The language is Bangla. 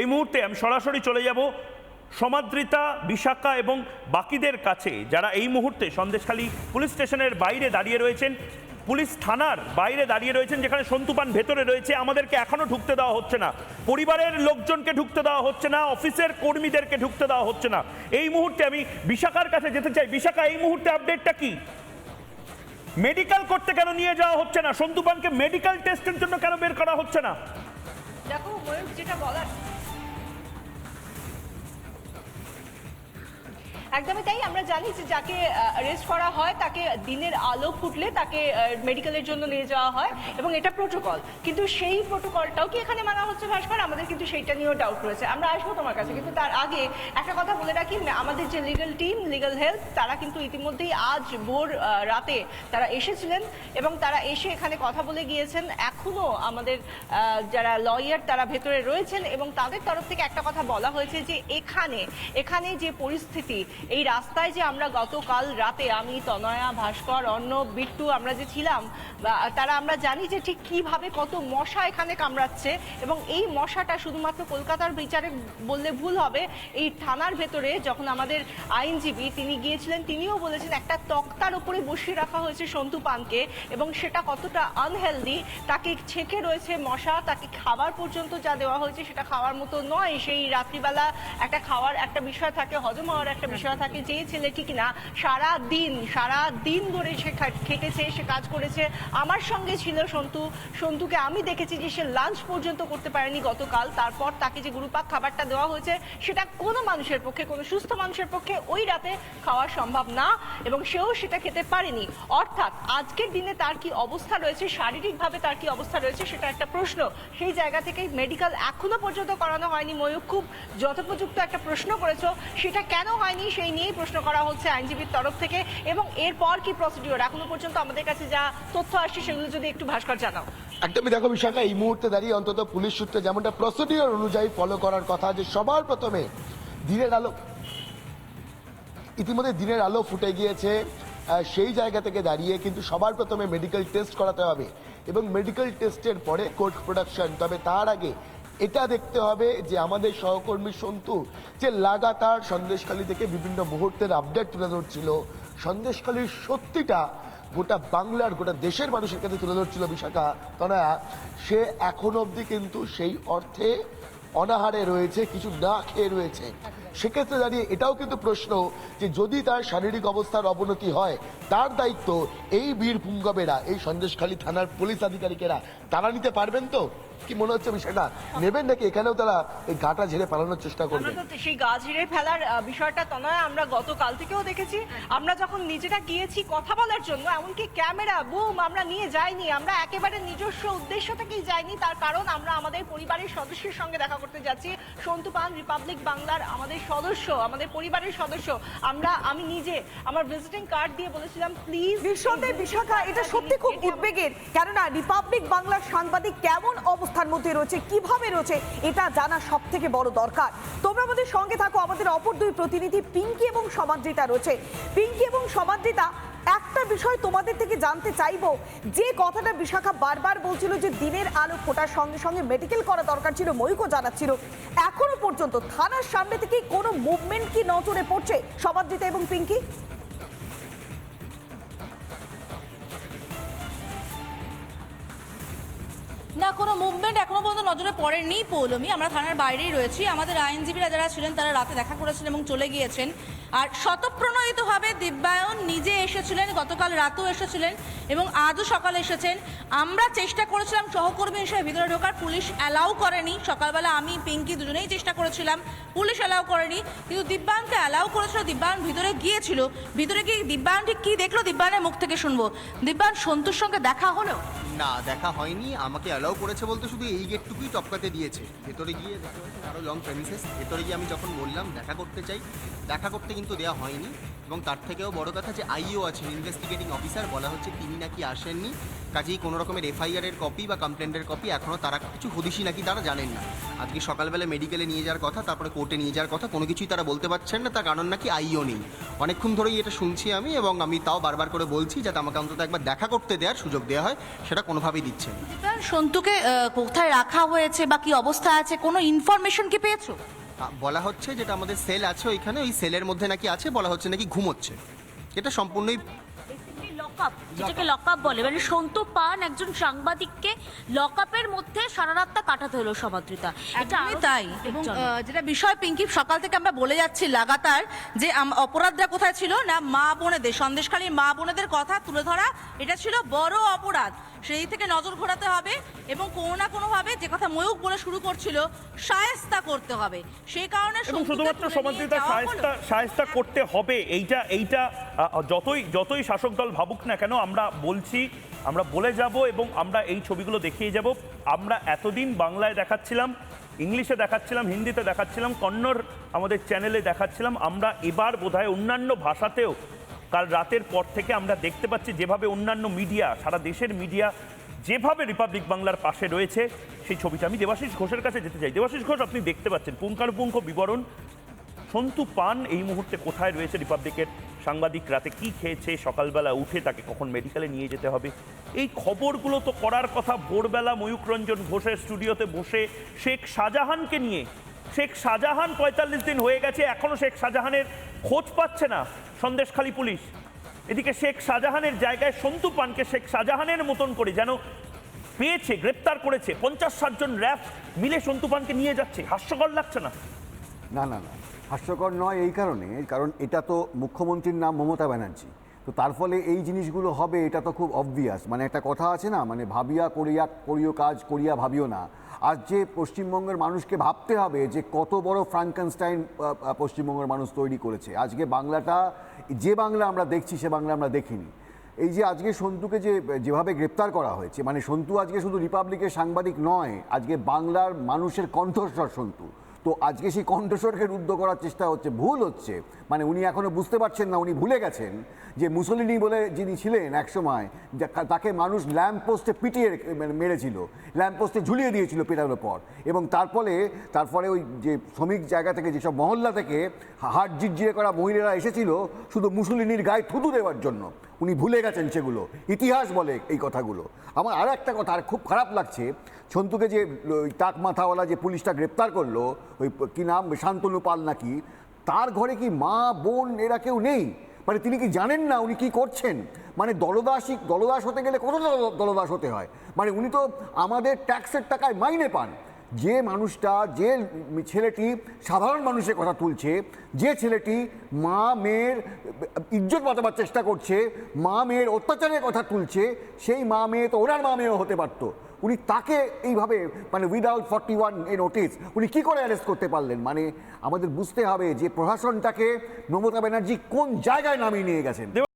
এই মুহূর্তে আমি সরাসরি চলে যাব সমাদৃতা, বিশাখা এবং বাকিদের কাছে, যারা এই মুহূর্তে সন্দেশখালী পুলিশ স্টেশনের বাইরে দাঁড়িয়ে রয়েছেন। পুলিশ থানার বাইরে দাঁড়িয়ে রয়েছেন, যেখানে সন্তুপান ভেতরে রয়েছে। আমাদেরকে এখনও ঢুকতে দেওয়া হচ্ছে না। পরিবারের লোকজনকে ঢুকতে দেওয়া হচ্ছে না, অফিসের কর্মীদেরকে ঢুকতে দেওয়া হচ্ছে না। এই মুহূর্তে আমি বিশাখার কাছে যেতে চাই। বিশাখা, এই মুহূর্তে আপডেটটা কি? মেডিকেল করতে কেন নিয়ে যাওয়া হচ্ছে না? সন্তুপানকে মেডিকেল টেস্টের জন্য কেন বের করা হচ্ছে না? দেখো যেটা বলার একদমই তাই। আমরা জানি যে যাকে অ্যারেস্ট করা হয়, তাকে দিনের আলো ফুটলে তাকে মেডিকেলের জন্য নিয়ে যাওয়া হয় এবং এটা প্রোটোকল কিন্তু সেই প্রোটোকলটাও কি এখানে মানা হচ্ছে ভাস্কর? আমাদের কিন্তু সেইটা নিয়েও ডাউট রয়েছে। আমরা আসব তোমার কাছে। কিন্তু তার আগে একটা কথা বলে রাখি আমাদের যে লিগ্যাল টিম লিগাল হেলথ তারা কিন্তু ইতিমধ্যেই আজ ভোর রাতে তারা এসেছিলেন এবং তারা এসে এখানে কথা বলে গিয়েছেন। এখনও আমাদের যারা লয়ার তারা ভেতরে রয়েছেন এবং তাদের তরফ থেকে একটা কথা বলা হয়েছে যে এখানে এখানে যে পরিস্থিতি এই রাস্তায় যে আমরা গতকাল রাতে আমি, তনয়া, ভাস্কর অন্য বিট্টু আমরা যে ছিলাম তারা আমরা জানি যে ঠিক কীভাবে কত মশা এখানে কামড়াচ্ছে এবং এই মশাটা শুধুমাত্র কলকাতার বিচারে বললে ভুল হবে। এই থানার ভেতরে যখন আমাদের আইনজীবী তিনি গিয়েছিলেন, তিনিও বলেছেন একটা তক্তার উপরে বসিয়ে রাখা হয়েছে সন্তু পানকে এবং সেটা কতটা আনহেলদি তাকে ছেঁকে রয়েছে মশা, তাকে খাবার পর্যন্ত যা দেওয়া হয়েছে সেটা খাওয়ার মতো নয়। সেই রাত্রিবেলা একটা খাওয়ার একটা বিষয় থাকে, হজম হওয়ার একটা বিষয় থাকে যে ছেলেটি কিনা সারা দিন সারা দিন ধরে সে খেটেছে, সে কাজ করেছে। আমার সঙ্গে ছিল সন্তু। সন্তুকে আমি দেখেছি যে সে লাঞ্চ পর্যন্ত করতে পারেনি গতকাল। তারপর তাকে যে গুরুপাক খাবারটা দেওয়া হয়েছে, সেটা কোনো মানুষের পক্ষে, কোনো সুস্থ মানুষের পক্ষে ওই রাতে খাওয়া সম্ভব না এবং সেও সেটা খেতে পারেনি। অর্থাৎ আজকের দিনে তার কি অবস্থা রয়েছে, শারীরিকভাবে তার কি অবস্থা রয়েছে সেটা একটা প্রশ্ন। সেই জায়গা থেকে মেডিকেল এখনও পর্যন্ত করানো হয়নি। ময়ূক খুব যথোপযুক্ত একটা প্রশ্ন করেছ। সেটা কেন হয়নি? সেই নিয়েই প্রশ্ন করা হচ্ছে আইনজীবীর তরফ থেকে। এবং এরপর কি প্রসিডিওর এখনও পর্যন্ত আমাদের কাছে যা তথ্য আসছে, সেগুলো যদি একটু ভাস্কর জানাও। একদমই দেখো বিশাখা, এই মুহূর্তে দাঁড়িয়ে অন্তত পুলিশ সূত্রে যেমনটা প্রসিডিওর অনুযায়ী ফলো করার কথা যে সবার প্রথমে দিনের আলো, ইতিমধ্যে দিনের আলো ফুটে গিয়েছে সেই জায়গা থেকে দাঁড়িয়ে কিন্তু সবার প্রথমে মেডিকেল টেস্ট করাতে হবে। এবং মেডিকেল টেস্টের পরে কোর্ট প্রোডাকশন তবে তার আগে এটা দেখতে হবে যে আমাদের সহকর্মী সন্তু যে লাগাতার সন্দেশখালী থেকে বিভিন্ন মুহূর্তের আপডেট তুলে ধরছিল। সন্দেশখালীর সত্যিটা গোটা বাংলার, গোটা দেশের মানুষের কাছে তুলে ধরছিল বিশাখা। তনয়া, সে এখন অবধি কিন্তু সেই অর্থে অনাহারে রয়েছে, কিছু না খেয়ে রয়েছে। সেক্ষেত্রে দাঁড়িয়ে এটাও কিন্তু প্রশ্ন যে যদি তার শারীরিক অবস্থার অবনতি হয়, তার দায়িত্ব এই বীর পুঙ্গবেরা এই সন্দেশখালী থানার পুলিশ আধিকারিকেরা, তারা নিতে পারবেন তো? কি মনে হচ্ছে বিষয়টা? নেবেন নাকি? এখানেও তারা এই গাটা ঝেড়ে পালানোর চেষ্টা তো সেই গা হিড়ে ফেলার বিষয়টা তো নয় আমরা গতকাল থেকেও দেখেছি। আমরা যখন নিজেরা গিয়েছি কথা বলার জন্য এমনকি ক্যামেরা বুম আমরা নিয়ে যাইনি। আমরা একেবারে নিজস্ব উদ্দেশ্য থেকেই যাইনি। তার কারণ আমরা আমাদের পরিবারের সদস্যের সঙ্গে দেখা করতে যাচ্ছি। সন্তু পান রিপাবলিক বাংলার আমাদের সদস্য আমাদের পরিবারের সদস্য। আমরা আমি নিজে আমার ভিজিটিং কার্ড দিয়ে বলেছিলাম প্লিজ নিঃসন্দেহে বিশাখা এটা সত্যি খুব উদ্বেগের। কেননা রিপাবলিক বাংলার সাংবাদিক কেমন অবস্থার মধ্যে রয়েছে, কীভাবে রয়েছে, এটা জানা সব থেকে বড় দরকার। তোমরা আমাদের সঙ্গে থাকো, আমাদের অপর দুই প্রতিনিধি পিঙ্কি এবং সমাদ্রিতা রয়েছে। পিঙ্কি এবং সমাদ্রিতা, একটা বিষয় তোমাদের থেকে জানতে চাইব, যে কথাটা বিশাখা বারবার বলছিল যে দিনের আলো ফোটার সঙ্গে সঙ্গে মেডিকেল করা দরকার ছিল ময়ূকও জানাচ্ছিল। এখনও পর্যন্ত থানার সামনে থেকে কোনো মুভমেন্ট কি নজরে পড়ছে সমাদ্রিতা এবং পিঙ্কি? না, কোনো মুভমেন্ট এখনও পর্যন্ত নজরে পড়েনি পৌলমি। আমরা থানার বাইরেই রয়েছি। আমাদের আইনজীবীরা যারা ছিলেন, তারা রাতে দেখা করেছিলেন এবং চলে গিয়েছেন। আর শতপ্রণোদিতভাবে দিব্যায়ন নিজে এসেছিলেন, গতকাল রাতেও এসেছিলেন এবং আজও সকালে এসেছেন। আমরা চেষ্টা করেছিলাম সহকর্মী হিসেবে ভিতরে ঢোকার, পুলিশ অ্যালাউ করেনি। সকালবেলা আমি, পিঙ্কি দুজনেই চেষ্টা করেছিলাম, পুলিশ অ্যালাউ করেনি। কিন্তু দিব্যায়নকে অ্যালাউ করেছিল, দিব্যায়ন ভিতরে গিয়েছিল। ভিতরে গিয়ে দিব্যায়ন ঠিক কী দেখল? দিব্যায়নের মুখ থেকে শুনব। দিব্যায়ন সন্তুর সঙ্গে দেখা হলো? না, দেখা হয়নি। আমাকে অ্যালাউ করেছে বলতে শুধু এই গেটটুকুই টপকাতে দিয়েছে। ভেতরে গিয়ে আরও লং প্রেমিসেস ভেতরে গিয়ে আমি যখন বললাম, দেখা করতে চাই। দেখা করতে কিন্তু দেওয়া হয়নি। এবং তার থেকেও বড় কথা যে আইও আছেন ইনভেস্টিগেটিং অফিসার বলা হচ্ছে তিনি নাকি আসেননি। কাজেই কোনো রকমের এফআইআর এর কপি বা কমপ্লেন্টের কপি এখনও তারা কিছু হদিশি নাকি তারা জানেন না। আজকে সকালবেলা মেডিকেলে নিয়ে যাওয়ার কথা, তারপরে কোর্টে নিয়ে যাওয়ার কথা, কোনো কিছুই তারা বলতে পারছেন না, তার কারণ নাকি আইও নেই। অনেকক্ষণ ধরেই এটা শুনছি আমি এবং আমি তাও বারবার করে বলছি যাতে আমাকে অন্তত একবার দেখা করতে দেওয়ার সুযোগ দেওয়া হয়, সেটা কোনোভাবেই দিচ্ছেন সন্তুকে কোথায় রাখা হয়েছে বা কি অবস্থা আছে, কোনো ইনফরমেশন কি পেয়েছ? বলা হচ্ছে যেটা আমাদের সেল আছে ওইখানে, ওই সেলের মধ্যে নাকি আছে, বলা হচ্ছে নাকি ঘুমোচ্ছে। এটা সম্পূর্ণই লকআপ যেটাকে লকআপ বলে। মানে সন্তু পান একজন সাংবাদিককে লক আপের মধ্যে সারা রাতটা কাটাতে হলো সমাদৃতা। এটা একদমই তাই। এবং যেটা বিষয় পিঙ্কি সকাল থেকে আমরা বলে যাচ্ছি লাগাতার যে অপরাধরা কোথায় ছিল না মা বোনেদের সন্দেশখালীর মা বোনেদের কথা তুলে ধরা এটা ছিল বড় অপরাধ। সেই থেকে নজর ঘোরাতে হবে এবং কোনো না কোনোভাবে যে কথা ময়ূক বলে শুরু করছিল সায়স্তা করতে হবে। সেই কারণে শুধুমাত্র হলো। সায়স্তা সায়স্তা করতে হবে। এইটা এইটা যতই যতই শাসক দল ভাবুক না কেন আমরা বলছি, আমরা বলে যাব এবং আমরা এই ছবিগুলো দেখিয়ে যাব। আমরা এতদিন বাংলায় দেখাচ্ছিলাম, ইংলিশে দেখাচ্ছিলাম, হিন্দিতে দেখাচ্ছিলাম, কন্নড় আমাদের চ্যানেলে দেখাচ্ছিলাম। আমরা এবার বোধহয় অন্যান্য ভাষাতেও কাল রাতের পর থেকে আমরা দেখতে পাচ্ছি যেভাবে অন্যান্য মিডিয়া, সারা দেশের মিডিয়া যেভাবে রিপাবলিক বাংলার পাশে রয়েছে, সেই ছবিটা। আমি দেবাশিস ঘোষের কাছে যেতে চাই। দেবাশিস ঘোষ, আপনি দেখতে পাচ্ছেন পুঙ্খানুপুঙ্খ বিবরণ। সন্তু পান এই মুহূর্তে কোথায় রয়েছে রিপাবলিকের সাংবাদিক রাতে কি খেয়েছে, সকালবেলা উঠে তাকে কখন মেডিকেলে নিয়ে যেতে হবে? এই খবরগুলো তো করার কথা ভোরবেলা ময়ূকরঞ্জন ঘোষের স্টুডিওতে বসে শেখ শাহজাহানকে নিয়ে। শেখ শাহজাহান পঁয়তাল্লিশ দিন হয়ে গেছে এখনও শেখ শাহজাহানের খোঁজ পাচ্ছে না সন্দেশখালী পুলিশ। এদিকে শেখ শাহজাহানের জায়গায় সন্তু পানকে শেখ শাহজাহানের মতন করে যেন পেয়েছে, গ্রেপ্তার করেছে। পঞ্চাশ ষাটজন র্যাব মিলে সন্তু পানকে নিয়ে যাচ্ছে। হাস্যকর লাগছে না? না না না। হাস্যকর নয় এই কারণে, কারণ এটা তো মুখ্যমন্ত্রীর নাম মমতা ব্যানার্জি। তো তার ফলে এই জিনিসগুলো হবে, এটা তো খুব অবভিয়াস মানে একটা কথা আছে না মানে ভাবিয়া করিয়া, করিও কাজ, করিয়া ভাবিও না। আজ যে পশ্চিমবঙ্গের মানুষকে ভাবতে হবে যে কত বড় ফ্রাঙ্কেনস্টাইন পশ্চিমবঙ্গের মানুষ তৈরি করেছে। আজকে বাংলাটা, যে বাংলা আমরা দেখছি, সে বাংলা আমরা দেখিনি। এই যে আজকে সন্তুকে যে, যেভাবে গ্রেপ্তার করা হয়েছে মানে সন্তু আজকে শুধু রিপাবলিকের সাংবাদিক নয়, আজকে বাংলার মানুষের কণ্ঠস্বর সন্তু। তো আজকে সেই কণ্ঠস্বরকে রুদ্ধ করার চেষ্টা হচ্ছে, ভুল হচ্ছে। মানে উনি এখনও বুঝতে পারছেন না, উনি ভুলে গেছেন যে মুসলিনি বলে যিনি ছিলেন একসময় তাকে মানুষ ল্যাম্প পোস্টে পিটিয়ে মানে মেরেছিল ল্যাম্প পোস্টে ঝুলিয়ে দিয়েছিল পেটানোর পর। এবং তারপরে তারপরে ওই যে শ্রমিক জায়গা থেকে, যেসব মহল্লা থেকে হাট জিরজিরে করা মহিলারা এসেছিল, শুধু মুসলিনির গায়ে থুতু দেওয়ার জন্য। উনি ভুলে গেছেন সেগুলো। ইতিহাস বলে এই কথাগুলো। আমার আর একটা কথা, আর খুব খারাপ লাগছে, সন্তুকে যে, ওই টাক মাথাওয়ালা যে পুলিশটা গ্রেপ্তার করল, ওই কি নাম? শান্তনু পাল নাকি? তার ঘরে কি মা, বোন, এরা কেউ নেই? মানে তিনি কি জানেন না উনি কি করছেন? মানে দলদাসী, দলদাস হতে গেলে কত দল- দলদাস হতে হয়? মানে উনি তো আমাদের ট্যাক্সের টাকায় মাইনে পান। যে মানুষটা, যে ছেলেটি সাধারণ মানুষের কথা তুলছে, যে ছেলেটি মা, মেয়ের ইজ্জত বাঁচাবার চেষ্টা করছে, মা, মেয়ের অত্যাচারের কথা তুলছে, সেই মা, মেয়ে তো ওনার মা, মেয়েও হতে পারতো। উনি তাকে এইভাবে মানে without forty one A notice উনি কি করে অ্যারেস্ট করতে পারলেন? মানে আমাদের বুঝতে হবে যে প্রশাসনটাকে মমতা ব্যানার্জি কোন জায়গায় নামিয়ে নিয়ে গেছেন।